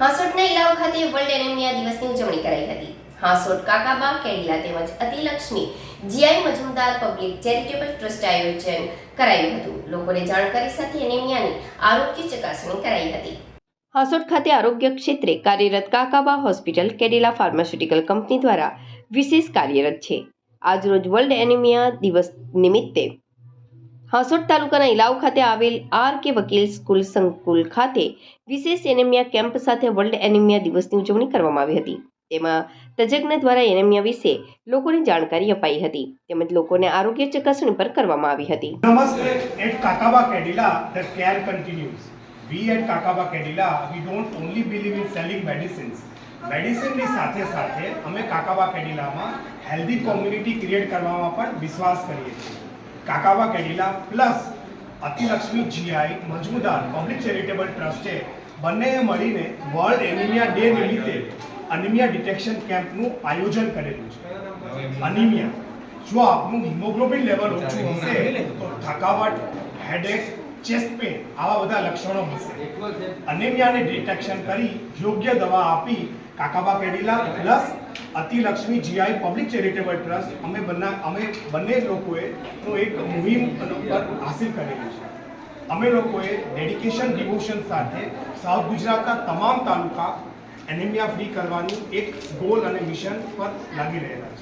હાંસોટના ઇલાવ ખાતે world anaemia દિવસની ઉજવણી કરાઈ હતી. હાંસોટ કાકાબા, કેડીલા તેમજ Atilakshmi, G I Majumdar public charitable trust આયોજન કરાયું હતું. લોકોને જાણકારી સાથે એનિમિયાની આરોગ્ય ચકાસણી કરાઈ હતી. હાંસોટ ખાતે આરોગ્ય ક્ષેત્રે કાર્યરત Kakaba hospital, Cadila pharmaceutical company દ્વારા વિશેષ કાર્યરત છે. આજરોજ વર્લ્ડ એનિમિયા દિવસ નિમિત્તે હાંસોટ તાલુકાના ઇલાવ ખાતે આવેલ આર કે વકીલ સ્કૂલ સંકુલ ખાતે વિશેષ એનેમિયા કેમ્પ સાથે વર્લ્ડ એનેમિયા દિવસની ઉજવણી કરવામાં આવી હતી. તેમાં તજજ્ઞ દ્વારા એનેમિયા વિશે લોકોને જાણકારી અપાઈ હતી. તેમજ લોકોને આરોગ્ય ચકાસણી પર કરવામાં આવી હતી. નમસ્તે, at Kakaba Cadila, the care continues. We at Kakaba Cadila, we don't only believe in selling medicines. મેડિસિનની સાથે સાથે અમે કાકાબા કેડિલામાં હેલ્ધી કોમ્યુનિટી ક્રિએટ કરવામાં પણ વિશ્વાસ કરીએ છીએ. Kakaba Cadila plus Atilakshmi G I Majumdar public charitable ટ્રસ્ટે બંનેએ મળીને વર્લ્ડ એનિમિયા ડે નિમિત્તે અનિમિયા ડિટેક્શન કેમ્પનું આયોજન કરેલું છે. અનિમિયા જો આપનું હિમોગ્લોબિન લેવલ ઓછું હશે, તો થકાવટ હેડેક ચેસ્ટ પેન આવા બધા લક્ષણો હશે. અનિમિયાને ડિટેક્શન કરી યોગ્ય દવા આપી Kakaba Cadila plus Atilakshmi G I public charitable trust અમે બંને અમે બંને લોકોએ તો એક મુહિમ પર હાસિલ કરેલી છે. અમે લોકોએ ડેડિકેશન ડિવોશન સાથે સાઉથ ગુજરાતના તમામ તાલુકા એનિમિયા ફ્રી કરવાની એક ગોલ અને મિશન પર લાગી રહેલા છે.